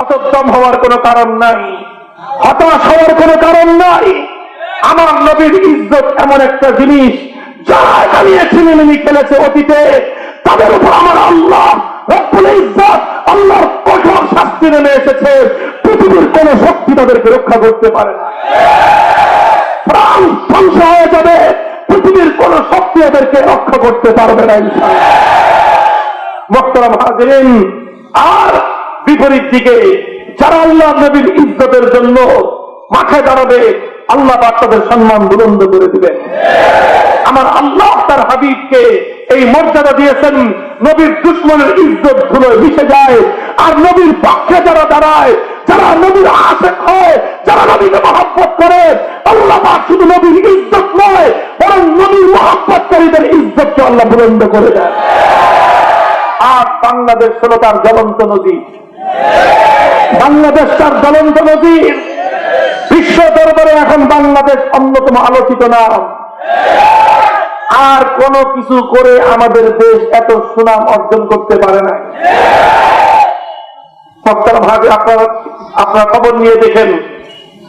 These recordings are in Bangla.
হতোদ্যম হওয়ার কোনো কারণ নাই, হতাশ হওয়ার কোনো কারণ নাই। আমার নবীর ইজ্জত এমন একটা জিনিস যারা জানিয়ে ছিনিমিনি খেলেছে অতীতে। তাদের উপর আমার আল্লাহ আল্লাহর কঠোর শাস্তি নেমে এসেছে। পৃথিবীর কোন শক্তি তাদেরকে রক্ষা করতে পারে না। প্রাণ ধ্বংস হয়ে যাবে। পৃথিবীর কোন শক্তি রক্ষা করতে পারবে না মোহতারাম আর বিপরীত দিকে যারা আল্লাহ নবীর ইজ্জতের জন্য মাথায় দাঁড়াবে, আল্লাহ তাদের সম্মান বুলন্দ করে দিবেন। আমার আল্লাহ তার হাবিবকে এই মর্যাদা দিয়েছেন, নবীর দুশ্মনের ইজ্জত ধুলো মিশে যায়, আর নবীর পক্ষে যারা দাঁড়ায়, যারা নবীর আশেক হয়, যারা নবীকে মহাব্বত করে, আল্লাহ পাক শুধু নবীর ইজ্জত নয়, বরং নবীর মহাব্বতকারীদের ইজ্জতকে আল্লাহ বুলন্দ করে দেয় আর বাংলাদেশ হলো তার জ্বলন্ত নদী। বাংলাদেশ তার জ্বলন্ত নদী। বিশ্ব দরবারে এখন বাংলাদেশ অন্যতম আলোচিত নাম। আর কোন কিছু করে আমাদের দেশ এত সুনাম অর্জন করতে পারে না। বক্তারা ভাবে আপনারা আপনার খবর নিয়ে দেখেন।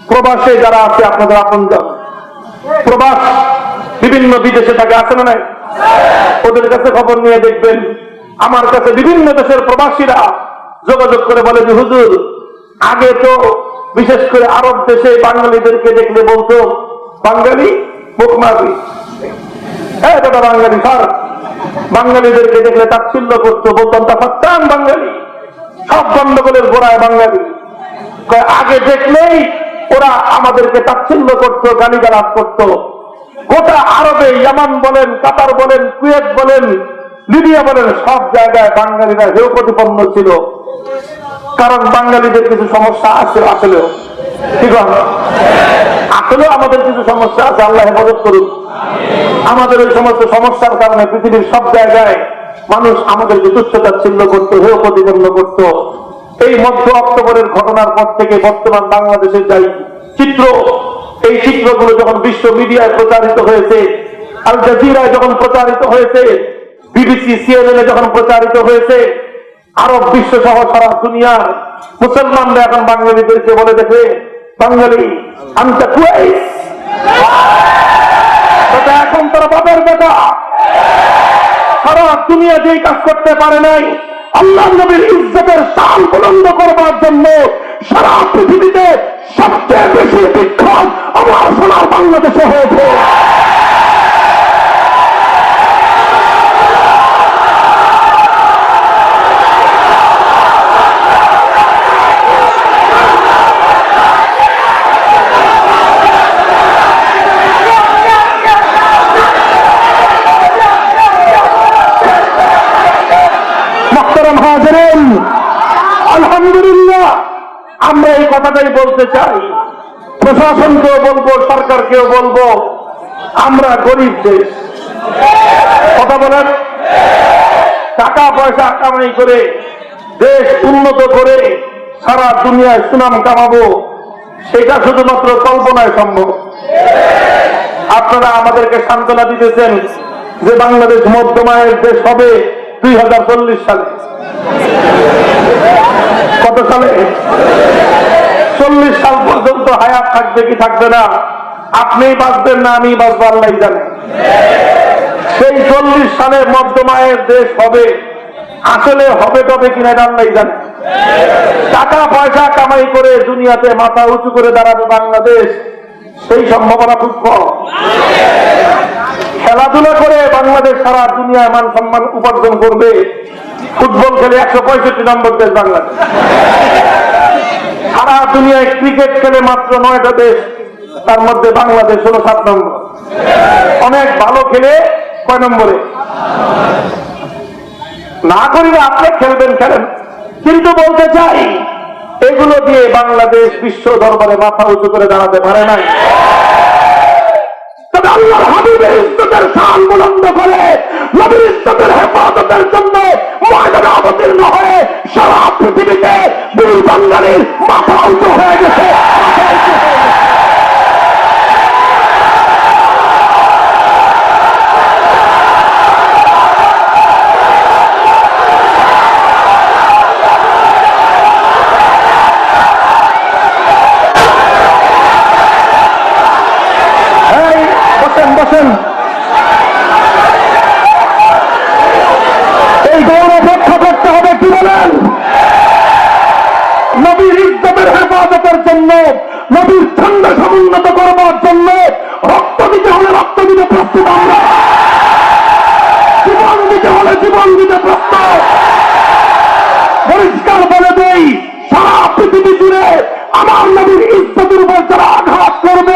প্রবাসে যারা আছে, আপনাদের আপনজন। প্রবাস বিভিন্ন বিদেশে থাকে আছে না নাই? ওদের কাছে খবর নিয়ে দেখবেন। আমার কাছে বিভিন্ন দেশের প্রবাসীরা যোগাযোগ করে বলে যে, হুজুর, আগে তো বিশেষ করে আরব দেশে বাঙালিদেরকে দেখলে বলতো, বাঙালি মুখ মারবি হ্যাঁ দাদা বাঙালি, স্যার, বাঙালিদেরকে দেখলে তাচ্ছিল্য করতো, বলতাম, তা সত্যান বাঙালি, সব গন্ডগোলের গোড়ায় বাঙালি। আগে দেখলেই ওরা আমাদেরকে তাচ্ছিল্য করতো, গালিগালাজ করতো। গোটা আরবে ইয়ামান বলেন, কাতার বলেন, কুয়েত বলেন, লিবিয়া বলেন, সব জায়গায় বাঙালিরা হেউ প্রতিপন্ন ছিল। কারণ বাঙালিদের কিছু সমস্যা আছে, আসলেও। ঠিক আসলেও আমাদের কিছু সমস্যা আছে, আল্লাহ হেফাজত করুন। আমাদের ওই সমস্ত সমস্যার কারণে পৃথিবীর সব জায়গায় মানুষ আমাদেরকে তুচ্ছতাচ্ছিল্য করতো, হেয় প্রতিপন্ন করতো। এই মধ্য অক্টোবরের ঘটনার পর থেকে বর্তমান বাংলাদেশের যাই চিত্র, এই চিত্রগুলো যখন বিশ্ব মিডিয়ায় প্রচারিত হয়েছে, আল জাজিরায় যখন প্রচারিত হয়েছে, বিবিসি সিএনএ যখন প্রচারিত হয়েছে আরব বিশ্ব সহ সারা দুনিয়ার মুসলমানরা এখন বাঙালিদেরকে বলে দেখে, বাঙালি কুয়াইস এখন তারা বাপের বেটা। সারা দুনিয়া যেই কাজ করতে পারে নাই, আল্লাহ নবীর ইজ্জতের শান বুলন্দ করবার জন্য সারা পৃথিবীতে সবচেয়ে বেশি বিক্ষোভ আমার সোনার বাংলাদেশে হয়েছে। আমরা এই কথাটাই বলতে চাই। প্রশাসনকেও বলব, সরকারকেও বলব, আমরা গরিব দেশ। কথা বলেন? টাকা পয়সা কামাই করে দেশ উন্নত করে সারা দুনিয়ায় সুনাম কামাবো, সেটা শুধুমাত্র কল্পনায় সম্ভব। আপনারা আমাদেরকে সান্ত্বনা দিতেছেন যে বাংলাদেশ মধ্যমায়ের দেশ হবে দুই হাজার চল্লিশ সালে। কত সালে? চল্লিশ সাল পর্যন্ত হায়াত থাকবে কি থাকবে না? আপনি বাঁচবেন না আমি বাঁচবো আল্লাহ জানে। সেই চল্লিশ সালে মধ্যমায়ের দেশ হবে। আসলে হবে তবে কিনা এটা আল্লাহ জানে। টাকা, পয়সা কামাই করে দুনিয়াতে মাথা উঁচু করে দাঁড়াবে বাংলাদেশ, সেই সম্ভাবনা খুব কম। খেলাধুলা করে বাংলাদেশ সারা দুনিয়ায় মান সম্মান উপার্জন করবে। ফুটবল খেলে একশো পঁয়ষট্টি নম্বর দেশ বাংলাদেশ। সারা দুনিয়ায় ক্রিকেট খেলে মাত্র নয়টা দেশ, তার মধ্যে বাংলাদেশ হলো সাত নম্বর। অনেক ভালো খেলে কয় নম্বরে? না করি না আপনি খেলবেন খেলেন কিন্তু বলতে চাই, এগুলো দিয়ে বাংলাদেশ বিশ্ব দরবারে মাথা উঁচু করে দাঁড়াতে পারে নাই। আল্লাহর হাবিবের ইজ্জতের শান বুলন্দ করে, নবীর ইজ্জতের হেফাজতের জন্য ময়দানে অবতীর্ণ হয়ে সারা পৃথিবীতে দুই মাথা উঁচু হয়ে গেছে। এই গৌরব রক্ষা করতে হবে, কি বলেন? নবীর ইজ্জতের হেফাজতের জন্য, নবীর ছন্দ সমুন্নত করবার জন্য রক্ত দিতে হলে রক্ত দিতে প্রস্তুত আমরা। জীবন দিতে হলে জীবন দিতে প্রস্তুত। পরিষ্কার বলে দেই, সারা পৃথিবী জুড়ে আমার নবীর ইজ্জতের উপর যারা আঘাত করবে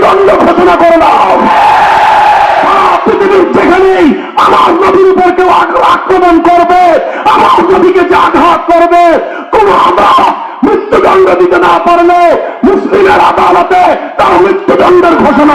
মৃত্যুদণ্ড ঘোষণা করলাম। যেখানেই আমার নদীর উপর কেউ আক্রমণ করবে, আমার নদীকে যে আঘাত করবে, কোন আমরা মৃত্যুদণ্ড দিতে না পারলে মুসলিমের আদালতে তার মৃত্যুদণ্ডের ঘোষণা